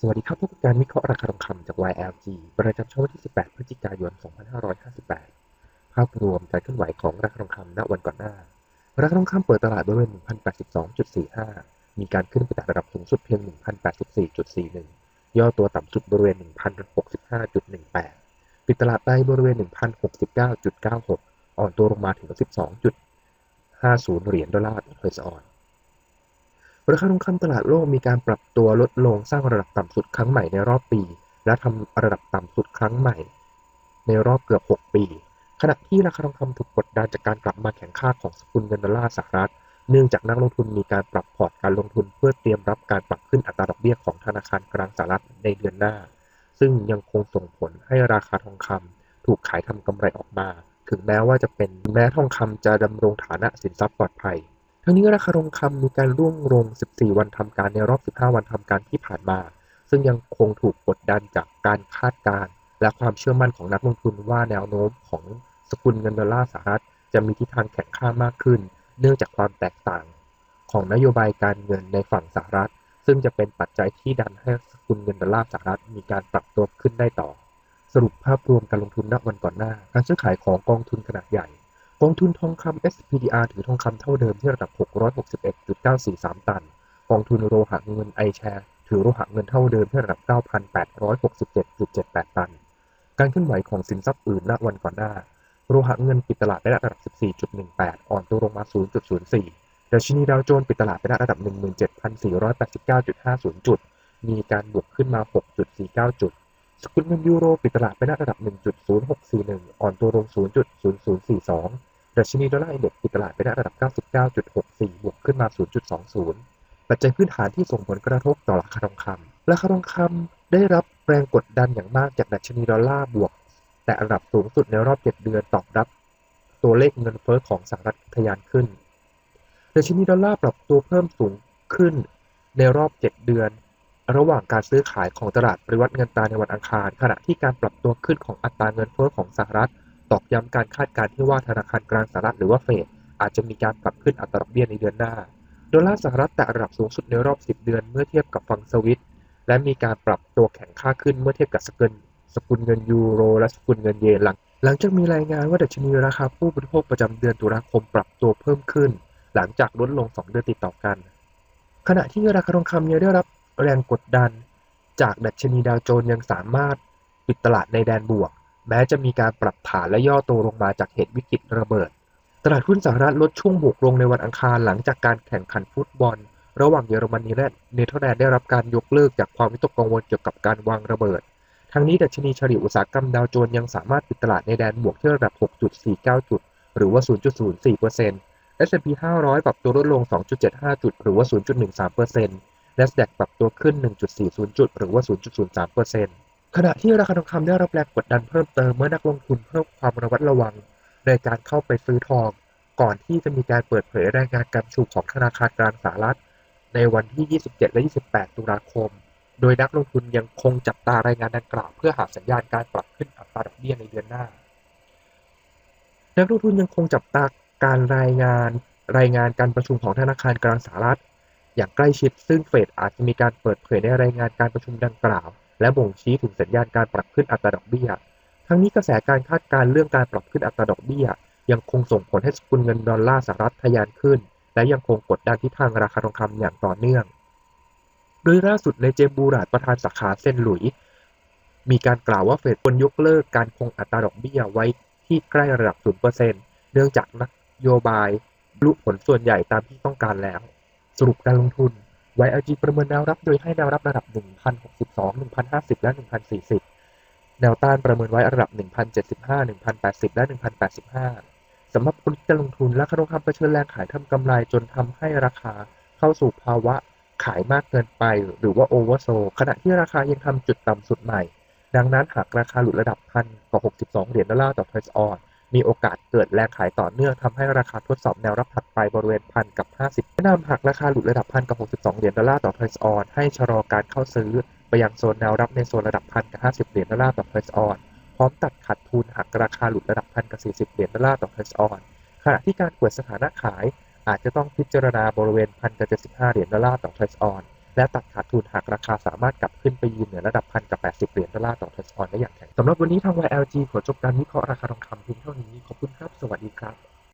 สวัสดีครับพบกับการวิเคราะห์ราคาทองคำจาก YLG ประจำช่วงวันที่ 18 พฤศจิกายน 2558 ภาพรวมการเคลื่อนไหวของราคาทองคำณวันก่อนหน้า ราคาทองคำเปิดตลาดบริเวณ 1,082.45 มีการขึ้นไปแตะระดับสูงสุดเพียง 1,084.41 ย่อตัวต่ำสุดบริเวณ 1,065.18 ปิดตลาดไปบริเวณ 1,069.96 อ่อนตัวลงมาถึง 12.50 เหรียญดอลลาร์ต่อออน ราคาทองคำตลาดโลกมีการปรับตัวลดลงสร้างระดับต่ำสุดครั้งใหม่ในรอบปี และทำระดับต่ำสุดครั้งใหม่ ในรอบเกือบ 6 ปี ขณะที่ราคาทองคำถูกกดดันจากการกลับมาแข็งค่าของสกุลเงินดอลลาร์สหรัฐ เนื่องจากนักลงทุนมีการปรับพอร์ตการลงทุนเพื่อเตรียมรับการปรับขึ้นอัตราดอกเบี้ยของธนาคารกลางสหรัฐในเดือนหน้า ซึ่งยังคงส่งผลให้ราคาทองคำถูกขายทำกำไรออกมา ถึงแม้ว่าจะเป็นแม้ทองคำจะดำรงฐานะสินทรัพย์ปลอดภัย ทั้งนี้ราคาทองคำมีการร่วงลง 14 วันทำการในรอบ 15 วันทำการที่ผ่านมา ซึ่งยังคงถูกกดดันจากการคาดการณ์และความเชื่อมั่นของนักลงทุนว่าแนวโน้มของสกุลเงินดอลลาร์สหรัฐจะมีทิศทางแข็งค่ามากขึ้น เนื่องจากความแตกต่างของนโยบายการเงินในฝั่งสหรัฐ ซึ่งจะเป็นปัจจัยที่ดันให้สกุลเงินดอลลาร์สหรัฐมีการปรับตัวขึ้นได้ต่อ สรุปภาพรวมการลงทุนณวันก่อนหน้า การซื้อขายของกองทุนขนาดใหญ่ องทุนทองคำ SPDR ถือทองคำเท่าเดิมที่ระดับ 661.943 ตัน กองทุนโลหะเงิน iShare ถือโลหะเงินเท่าเดิมที่ระดับ 9,867.78 ตัน การเคลื่อนไหวของสินทรัพย์อื่นณวันก่อนหน้า โลหะเงินปิดตลาดไประดับ 14.18 อ่อนตัวลงมา 0.04ดัชนีดาวโจนส์ปิดตลาดไประดับ 17,489.50 จุด มีการบวกขึ้นมา 6.49 จุดสกุลเงินยูโรปิดตลาดไปณระดับ 1.0641 อ่อนตัวลง 0.0042 ดัชนีดอลลาร์อินเด็กซ์ปิดตลาดไปณระดับ 99.64 บวกขึ้นมา 0.20 ปัจจัยพื้นฐานที่ส่งผลกระทบต่อราคาทองคำราคาทองคำได้รับแรงกดดันอย่างมากจากดัชนีดอลลาร์บวก แต่ระดับสูงสุดในรอบ 7 เดือนตอบรับ ตัวเลขเงินเฟ้อของสหรัฐทะยานขึ้นดัชนีดอลลาร์ปรับตัวเพิ่มสูงขึ้นในรอบ 7 เดือน ระหว่างการซื้อขายของตลาดปริวัติเงินตราในวันอังคาร ขณะที่การปรับตัวขึ้นของอัตราเงินเฟ้อของสหรัฐ ตอกย้ำการคาดการณ์ที่ว่าธนาคารกลางสหรัฐหรือว่าเฟดอาจจะมีการปรับขึ้นอัตราดอกเบี้ยในเดือนหน้าดอลลาร์สหรัฐแตะระดับสูงสุดในรอบ 10 เดือนเมื่อเทียบกับฟังสวิต และมีการปรับตัวแข็งค่าขึ้นเมื่อเทียบกับสกุลสกุลเงินยูโร และสกุลเงินเยนหลังหลังจากมีรายงานว่าดัชนีราคาผู้บริโภคประจำเดือนตุลาคมปรับตัวเพิ่มขึ้น หลังจากลดลง 2 เดือนติดต่อกัน ขณะที่ราคาทองคำยังได้รับแรงกดดัน จากดัชนีดาวโจนส์ยังสามารถปิดตลาดในแดนบวก แม้จะมีการปรับฐานและย่อตัวลงมาจากเหตุวิกฤตระเบิด ตลาดหุ้นสหรัฐลดช่วงบวกลงในวันอังคารหลังจากการแข่งขันฟุตบอล ระหว่างเยอรมนีและเนเธอร์แลนด์ได้รับการยกเลิกจากความวิตกกังวลเกี่ยวกับการวางระเบิด ทั้งนี้ดัชนีเฉลี่ยอุตสาหกรรมดาวโจนส์ยังสามารถปิดตลาดในแดนบวกที่ระดับ 6.49 จุด หรือว่า 0.04% S&P 500 ปรับตัวลดลง 2.75 จุด หรือว่า 0.13% NASDAQ ปรับตัวขึ้น 1.40 จุด หรือว่า 0.03% ขณะที่ราคาทองคำได้รับแรงกดดันเพิ่มเติมเมื่อนักลงทุนเพิ่มความระมัดระวัง ในการเข้าไปซื้อทอง ก่อนที่จะมีการเปิดเผยรายงานการประชุมของธนาคารกลางสหรัฐ ในวันที่ 27 และ 28 ตุลาคม โดยนักลงทุนยังคงจับตารายงานดังกล่าว เพื่อหาสัญญาณการปรับขึ้นอัตราดอกเบี้ยในเดือนหน้า นักลงทุนยังคงจับตาการรายงานรายงานการประชุมของธนาคารกลางสหรัฐ อย่างใกล้ชิดซึ่งเฟดอาจจะมีการเปิดเผยในรายงานการประชุมดังกล่าว และบ่งชี้ถึงสัญญาณการปรับขึ้นอัตราดอกเบี้ย ทั้งนี้กระแสการคาดการณ์เรื่องการปรับขึ้นอัตราดอกเบี้ย ยังคงส่งผลให้สกุลเงินดอลลาร์สหรัฐทะยานขึ้น และยังคงกดดันทิศทางราคาทองคำอย่างต่อเนื่อง โดยล่าสุดในเจมบูราดประธานสาขาเซนต์หลุยส์มีการกล่าวว่าเฟดควรยกเลิกการคงอัตราดอกเบี้ยไว้ที่ใกล้ระดับ 0%เนื่องจากนโยบายรรลุผลส่วนใหญ่ตามที่ต้องการแล้ว สรุปการลงทุน YLG ประเมินแนวรับโดยให้แนวรับระดับ 1,062 1,050 และ 1,040 แนวต้านประเมินไว้ระดับ 1,075 1,080 และ 1,085 สำหรับคนที่จะลงทุนราคาทองคำเผชิญแรงขายทำกำไรจนทำให้ราคาเข้าสู่ภาวะขายมากเกินไปหรือว่าโอเวอร์โซขณะที่ราคายังทำจุดต่ำสุดใหม่ ดังนั้นหากราคาหลุดระดับพันกับ62 เหรียญดอลลาร์ต่อ price on มีโอกาสเกิดแรงขายต่อเนื่องทำให้ราคาทดสอบแนวรับถัดไปบริเวณพันกับ 50แนะนำหากราคาหลุดระดับพันกับ 62 เหรียญดอลลาร์ต่อ price on ให้ชะลอการเข้าซื้อ ไปยังโซนแนวรับในโซนระดับพันกับ 50 เหรียญดอลลาร์ต่อ price on พร้อมตัดขาดทุนหากราคาหลุดระดับพันกับ 40 เหรียญดอลลาร์ต่อ price on ขณะที่การเปิดสถานะขายอาจจะต้องพิจารณาบริเวณพันกับ75เหรียญดอลลาร์ต่อ price on และตัดขาดทุนหากราคาสามารถกลับขึ้นไปยืนเหนือระดับพันกับ 80 เหรียญดอลลาร์ต่อทรัสออนได้อย่างแข็งสำหรับวันนี้ทาง YLG ขอจบการวิเคราะห์ราคาทองคำเพียงเท่านี้ ขอบคุณครับ สวัสดีครับ